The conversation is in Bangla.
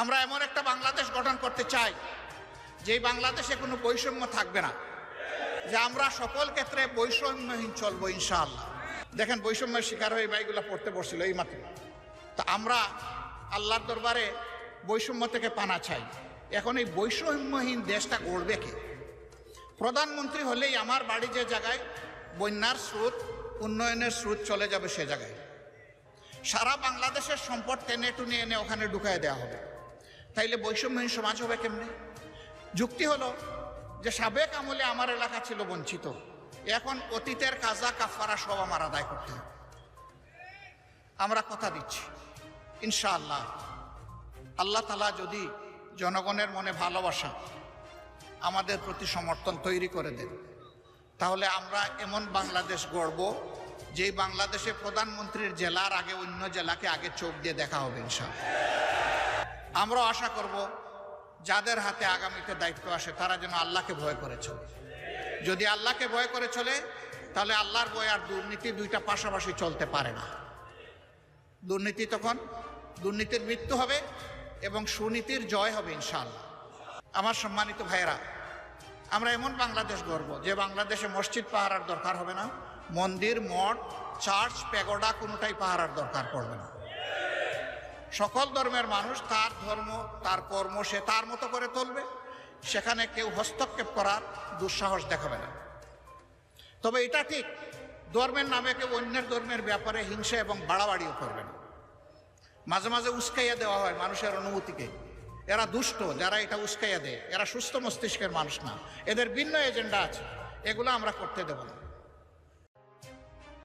আমরা এমন একটা বাংলাদেশ গঠন করতে চাই, যেই বাংলাদেশে কোনো বৈষম্য থাকবে না, যে আমরা সকল ক্ষেত্রে বৈষম্যহীন চলবো ইনশাআল্লাহ। দেখেন বৈষম্যের শিকার হয়ে বাইগুলো পড়তে বসছিল এই মাত্র তা আমরা আল্লাহর দরবারে বৈষম্য থেকে পানা চাই। এখন এই বৈষম্যহীন দেশটা গড়বে কে? প্রধানমন্ত্রী হলেই আমার বাড়ি যে জায়গায়, বন্যার স্রোত, উন্নয়নের স্রোত চলে যাবে সে জায়গায়। সারা বাংলাদেশের সম্পদ টেনে টুনে এনে ওখানে ঢুকায় দেওয়া হবে। তাইলে বৈষম্যহীন সমাজ হবে কেমনে? যুক্তি হলো যে সাবেক আমলে আমার এলাকা ছিল বঞ্চিত। এখন অতীতের কাজা কাফারা সব আমার আদায় করতে হবে। আমরা কথা দিচ্ছি, ইনশাআল্লাহ। আল্লাহ তালা যদি জনগণের মনে ভালোবাসা আমাদের প্রতি সমর্থন তৈরি করে দেন, তাহলে আমরা এমন বাংলাদেশ গড়ব যেই বাংলাদেশে প্রধানমন্ত্রীর জেলার আগে অন্য জেলাকে আগে চোখ দিয়ে দেখা হবে, ইনশাআল্লাহ। আমরাও আশা করব যাদের হাতে আগামীতে দায়িত্ব আসে, তারা যেন আল্লাহকে ভয় করে চলে। যদি আল্লাহকে ভয় করে চলে, তাহলে আল্লাহর ভয় আর দুর্নীতি দুইটা পাশাপাশি চলতে পারে না। দুর্নীতি তখন, দুর্নীতির মৃত্যু হবে এবং সুনীতির জয় হবে ইনশাআল্লাহ। আমার সম্মানিত ভাইয়েরা, আমরা এমন বাংলাদেশ গড়ব যে বাংলাদেশে মসজিদ পাহারার দরকার হবে না, মন্দির, মঠ, চার্চ, প্যাগোডা কোনোটাই পাহারার দরকার পড়বে না। সকল ধর্মের মানুষ তার ধর্ম, তার কর্ম সে তার মতো করে তুলবে সেখানে কেউ হস্তক্ষেপ করার দুঃসাহস দেখাবে না। তবে এটা ঠিক, ধর্মের নামে কেউ অন্যের ধর্মের ব্যাপারে হিংসা এবং বাড়াবাড়িও করবে না। মাঝে মাঝে উস্কাইয়া দেওয়া হয় মানুষের অনুভূতিকে। এরা দুষ্ট, যারা এটা উস্কাইয়া দেয়। এরা সুস্থ মস্তিষ্কের মানুষ না। এদের ভিন্ন এজেন্ডা আছে। এগুলো আমরা করতে দেব না।